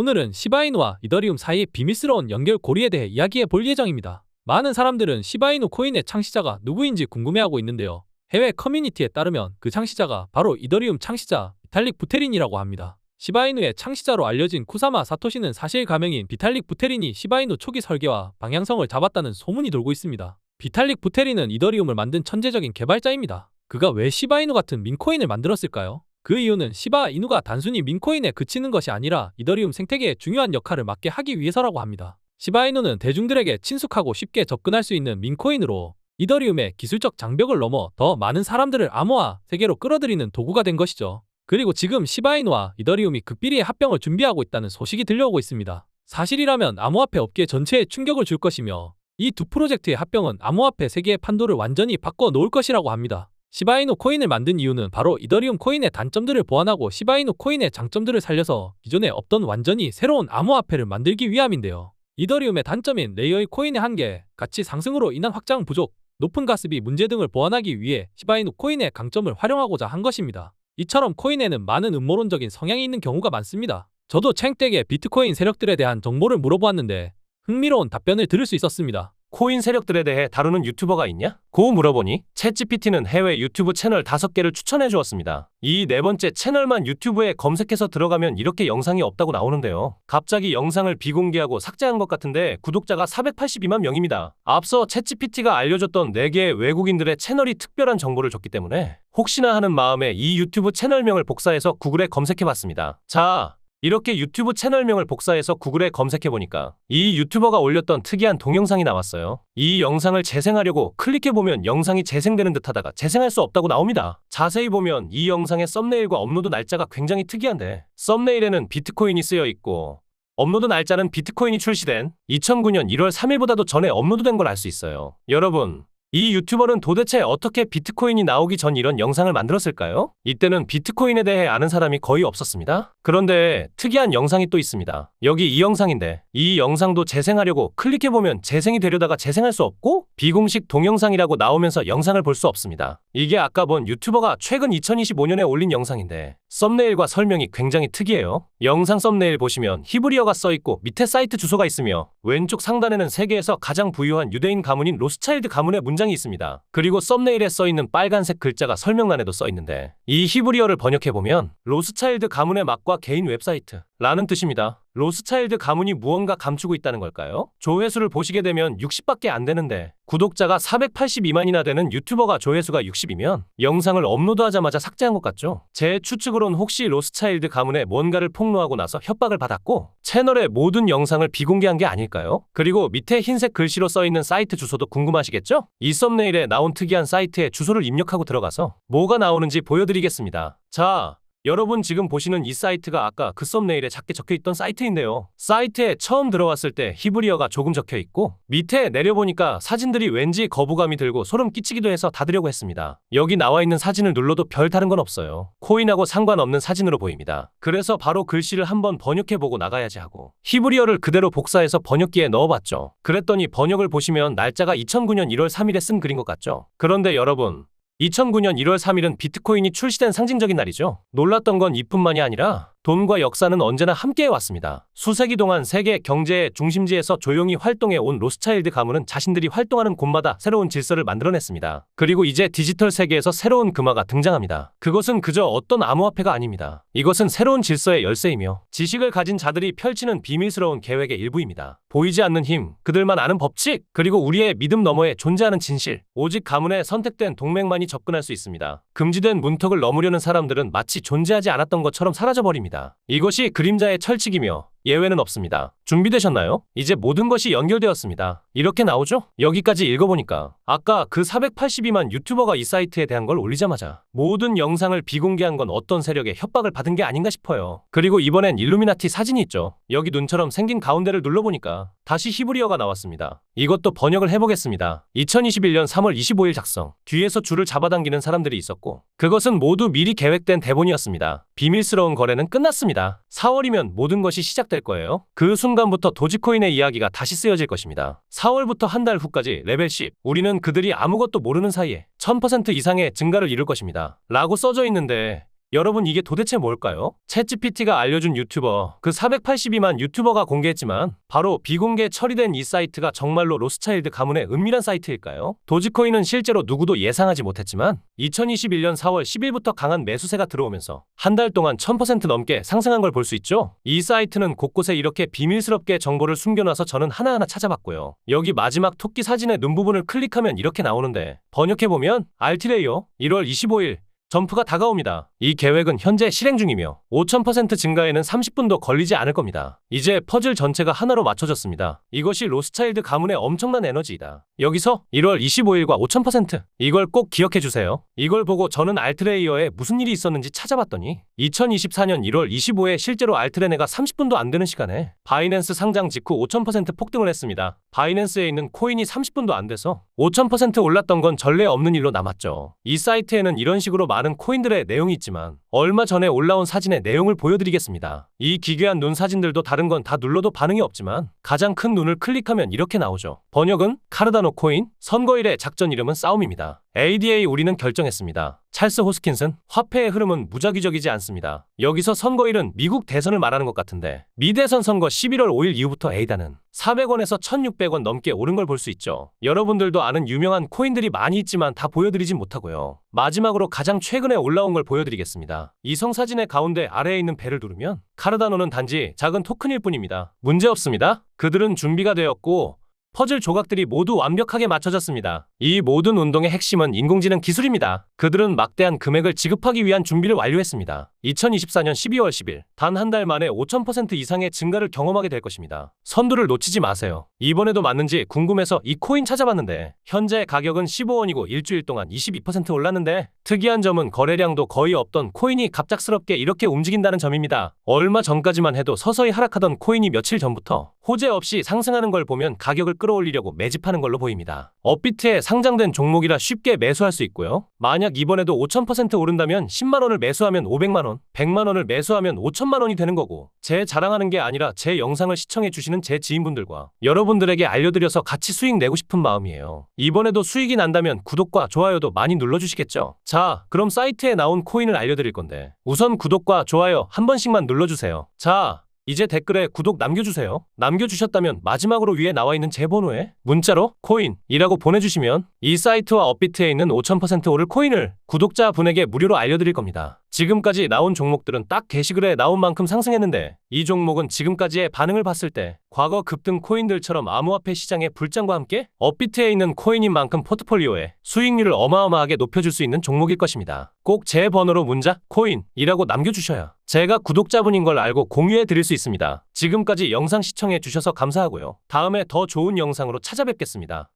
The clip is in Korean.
오늘은 시바이누와 이더리움 사이의 비밀스러운 연결 고리에 대해 이야기해 볼 예정입니다. 많은 사람들은 시바이누 코인의 창시자가 누구인지 궁금해하고 있는데요. 해외 커뮤니티에 따르면 그 창시자가 바로 이더리움 창시자 비탈릭 부테린이라고 합니다. 시바이누의 창시자로 알려진 쿠사마 사토시는 사실 가명인 비탈릭 부테린이 시바이누 초기 설계와 방향성을 잡았다는 소문이 돌고 있습니다. 비탈릭 부테린은 이더리움을 만든 천재적인 개발자입니다. 그가 왜 시바이누 같은 민코인을 만들었을까요? 그 이유는 시바 이누가 단순히 민코인에 그치는 것이 아니라 이더리움 생태계에 중요한 역할을 맡게 하기 위해서라고 합니다. 시바 이누는 대중들에게 친숙하고 쉽게 접근할 수 있는 민코인으로 이더리움의 기술적 장벽을 넘어 더 많은 사람들을 암호화 세계로 끌어들이는 도구가 된 것이죠. 그리고 지금 시바이누와 이더리움이 극비리의 합병을 준비하고 있다는 소식이 들려오고 있습니다. 사실이라면 암호화폐 업계 전체에 충격을 줄 것이며 이 두 프로젝트의 합병은 암호화폐 세계의 판도를 완전히 바꿔 놓을 것이라고 합니다. 시바이누 코인을 만든 이유는 바로 이더리움 코인의 단점들을 보완하고 시바이누 코인의 장점들을 살려서 기존에 없던 완전히 새로운 암호화폐를 만들기 위함인데요. 이더리움의 단점인 레이어의 코인의 한계, 가치 상승으로 인한 확장 부족, 높은 가스비 문제 등을 보완하기 위해 시바이누 코인의 강점을 활용하고자 한 것입니다. 이처럼 코인에는 많은 음모론적인 성향이 있는 경우가 많습니다. 저도 챙댁에 비트코인 세력들에 대한 정보를 물어보았는데 흥미로운 답변을 들을 수 있었습니다. 코인 세력들에 대해 다루는 유튜버가 있냐? 고 물어보니 챗GPT는 해외 유튜브 채널 5개를 추천해 주었습니다. 이 네 번째 채널만 유튜브에 검색해서 들어가면 이렇게 영상이 없다고 나오는데요. 갑자기 영상을 비공개하고 삭제한 것 같은데 구독자가 482만 명입니다. 앞서 챗GPT가 알려줬던 4개의 외국인들의 채널이 특별한 정보를 줬기 때문에 혹시나 하는 마음에 이 유튜브 채널명을 복사해서 구글에 검색해 봤습니다. 자, 이렇게 유튜브 채널명을 복사해서 구글에 검색해보니까 이 유튜버가 올렸던 특이한 동영상이 나왔어요. 이 영상을 재생하려고 클릭해보면 영상이 재생되는 듯 하다가 재생할 수 없다고 나옵니다. 자세히 보면 이 영상의 썸네일과 업로드 날짜가 굉장히 특이한데 썸네일에는 비트코인이 쓰여 있고 업로드 날짜는 비트코인이 출시된 2009년 1월 3일보다도 전에 업로드된 걸 알 수 있어요. 여러분, 이 유튜버는 도대체 어떻게 비트코인이 나오기 전 이런 영상을 만들었을까요? 이때는 비트코인에 대해 아는 사람이 거의 없었습니다. 그런데 특이한 영상이 또 있습니다. 여기 이 영상인데 이 영상도 재생하려고 클릭해보면 재생이 되려다가 재생할 수 없고 비공식 동영상이라고 나오면서 영상을 볼 수 없습니다. 이게 아까 본 유튜버가 최근 2025년에 올린 영상인데 썸네일과 설명이 굉장히 특이해요. 영상 썸네일 보시면 히브리어가 써있고 밑에 사이트 주소가 있으며 왼쪽 상단에는 세계에서 가장 부유한 유대인 가문인 로스차일드 가문의 문장이 있습니다. 그리고 썸네일에 써있는 빨간색 글자가 설명란에도 써있는데 이 히브리어를 번역해보면 로스차일드 가문의 맛과 개인 웹사이트 라는 뜻입니다. 로스차일드 가문이 무언가 감추고 있다는 걸까요? 조회수를 보시게 되면 60밖에 안 되는데 구독자가 482만이나 되는 유튜버가 조회수가 60이면 영상을 업로드하자마자 삭제한 것 같죠? 제 추측으론 혹시 로스차일드 가문에 뭔가를 폭로하고 나서 협박을 받았고 채널의 모든 영상을 비공개한 게 아닐까요? 그리고 밑에 흰색 글씨로 써있는 사이트 주소도 궁금하시겠죠? 이 썸네일에 나온 특이한 사이트에 주소를 입력하고 들어가서 뭐가 나오는지 보여드리겠습니다. 자, 여러분 지금 보시는 이 사이트가 아까 그 썸네일에 작게 적혀 있던 사이트인데요. 사이트에 처음 들어왔을 때 히브리어가 조금 적혀 있고 밑에 내려보니까 사진들이 왠지 거부감이 들고 소름 끼치기도 해서 닫으려고 했습니다. 여기 나와 있는 사진을 눌러도 별 다른 건 없어요. 코인하고 상관없는 사진으로 보입니다. 그래서 바로 글씨를 한번 번역해보고 나가야지 하고 히브리어를 그대로 복사해서 번역기에 넣어봤죠. 그랬더니 번역을 보시면 날짜가 2009년 1월 3일에 쓴 글인 것 같죠. 그런데 여러분 2009년 1월 3일은 비트코인이 출시된 상징적인 날이죠. 놀랐던 건 이뿐만이 아니라 돈과 역사는 언제나 함께해 왔습니다. 수세기 동안 세계 경제의 중심지에서 조용히 활동해 온 로스차일드 가문은 자신들이 활동하는 곳마다 새로운 질서를 만들어냈습니다. 그리고 이제 디지털 세계에서 새로운 금화가 등장합니다. 그것은 그저 어떤 암호화폐가 아닙니다. 이것은 새로운 질서의 열쇠이며 지식을 가진 자들이 펼치는 비밀스러운 계획의 일부입니다. 보이지 않는 힘, 그들만 아는 법칙, 그리고 우리의 믿음 너머에 존재하는 진실. 오직 가문에 선택된 동맹만이 접근할 수 있습니다. 금지된 문턱을 넘으려는 사람들은 마치 존재하지 않았던 것처럼 사라져버립니다. 이것이 그림자의 철칙이며 예외는 없습니다. 준비되셨나요? 이제 모든 것이 연결되었습니다. 이렇게 나오죠? 여기까지 읽어보니까 아까 그 482만 유튜버가 이 사이트에 대한 걸 올리자마자 모든 영상을 비공개한 건 어떤 세력의 협박을 받은 게 아닌가 싶어요. 그리고 이번엔 일루미나티 사진이 있죠. 여기 눈처럼 생긴 가운데를 눌러보니까 다시 히브리어가 나왔습니다. 이것도 번역을 해보겠습니다. 2021년 3월 25일 작성. 뒤에서 줄을 잡아당기는 사람들이 있었고 그것은 모두 미리 계획된 대본이었습니다. 비밀스러운 거래는 끝났습니다. 4월이면 모든 것이 시작 될 거예요. 그 순간부터 도지코인의 이야기가 다시 쓰여질 것입니다. 4월부터 한 달 후까지 레벨 10. 우리는 그들이 아무것도 모르는 사이에 1000% 이상의 증가를 이룰 것입니다. 라고 써져 있는데 여러분 이게 도대체 뭘까요? 챗GPT가 알려준 유튜버 그 482만 유튜버가 공개했지만 바로 비공개 처리된 이 사이트가 정말로 로스차일드 가문의 은밀한 사이트일까요? 도지코인은 실제로 누구도 예상하지 못했지만 2021년 4월 10일부터 강한 매수세가 들어오면서 한 달 동안 1000% 넘게 상승한 걸 볼 수 있죠. 이 사이트는 곳곳에 이렇게 비밀스럽게 정보를 숨겨놔서 저는 하나하나 찾아봤고요. 여기 마지막 토끼 사진의 눈 부분을 클릭하면 이렇게 나오는데 번역해보면 알티레이어 1월 25일 점프가 다가옵니다. 이 계획은 현재 실행 중이며 5000% 증가에는 30분도 걸리지 않을 겁니다. 이제 퍼즐 전체가 하나로 맞춰졌습니다. 이것이 로스차일드 가문의 엄청난 에너지이다. 여기서 1월 25일과 5000% 이걸 꼭 기억해 주세요. 이걸 보고 저는 알트레이어에 무슨 일이 있었는지 찾아봤더니 2024년 1월 25일 실제로 알트레네가 30분도 안 되는 시간에 바이낸스 상장 직후 5000% 폭등을 했습니다. 바이낸스에 있는 코인이 30분도 안 돼서 5000% 올랐던 건 전례 없는 일로 남았죠. 이 사이트에는 이런 식으로 많은 코인들의 내용이 있지만 얼마 전에 올라온 사진의 내용을 보여드리겠습니다. 이 기괴한 눈 사진들도 다른 건 다 눌러도 반응이 없지만 가장 큰 눈을 클릭하면 이렇게 나오죠. 번역은 카르다노 코인, 선거일의 작전 이름은 싸움입니다. ADA 우리는 결정했습니다. 찰스 호스킨슨, 화폐의 흐름은 무작위적이지 않습니다. 여기서 선거일은 미국 대선을 말하는 것 같은데 미대선 선거 11월 5일 이후부터 에이다는 400원에서 1600원 넘게 오른 걸 볼 수 있죠. 여러분들도 아는 유명한 코인들이 많이 있지만 다 보여드리진 못하고요. 마지막으로 가장 최근에 올라온 걸 보여드리겠 습니다. 이성 사진의 가운데 아래에 있는 배를 누르면 카르다노는 단지 작은 토큰일 뿐입니다. 문제 없습니다. 그들은 준비가 되었고 퍼즐 조각들이 모두 완벽하게 맞춰졌습니다. 이 모든 운동의 핵심은 인공지능 기술입니다. 그들은 막대한 금액을 지급하기 위한 준비를 완료했습니다. 2024년 12월 10일 단 한 달 만에 5000% 이상의 증가를 경험하게 될 것입니다. 선두를 놓치지 마세요. 이번에도 맞는지 궁금해서 이 코인 찾아봤는데 현재 가격은 15원이고 일주일 동안 22% 올랐는데 특이한 점은 거래량도 거의 없던 코인이 갑작스럽게 이렇게 움직인다는 점입니다. 얼마 전까지만 해도 서서히 하락하던 코인이 며칠 전부터 호재 없이 상승하는 걸 보면 가격을 끌어올리려고 매집하는 걸로 보입니다. 업비트에 상장된 종목이라 쉽게 매수할 수 있고요. 만약 이번에도 5000% 오른다면 10만 원을 매수하면 500만 원, 100만 원을 매수하면 5천만 원이 되는 거고 제 자랑하는 게 아니라 제 영상을 시청해 주시는 제 지인분들과 여러분들에게 알려드려서 같이 수익 내고 싶은 마음이에요. 이번에도 수익이 난다면 구독과 좋아요도 많이 눌러주시겠죠? 자, 그럼 사이트에 나온 코인을 알려드릴 건데 우선 구독과 좋아요 한 번씩만 눌러주세요. 자, 이제 댓글에 구독 남겨주세요. 남겨주셨다면 마지막으로 위에 나와 있는 제 번호에 문자로 코인이라고 보내주시면 이 사이트와 업비트에 있는 5000% 오를 코인을 구독자 분에게 무료로 알려드릴 겁니다. 지금까지 나온 종목들은 딱 게시글에 나온 만큼 상승했는데 이 종목은 지금까지의 반응을 봤을 때 과거 급등 코인들처럼 암호화폐 시장의 불장과 함께 업비트에 있는 코인인 만큼 포트폴리오에 수익률을 어마어마하게 높여줄 수 있는 종목일 것입니다. 꼭 제 번호로 문자 코인이라고 남겨주셔야 제가 구독자분인 걸 알고 공유해 드릴 수 있습니다. 지금까지 영상 시청해 주셔서 감사하고요. 다음에 더 좋은 영상으로 찾아뵙겠습니다.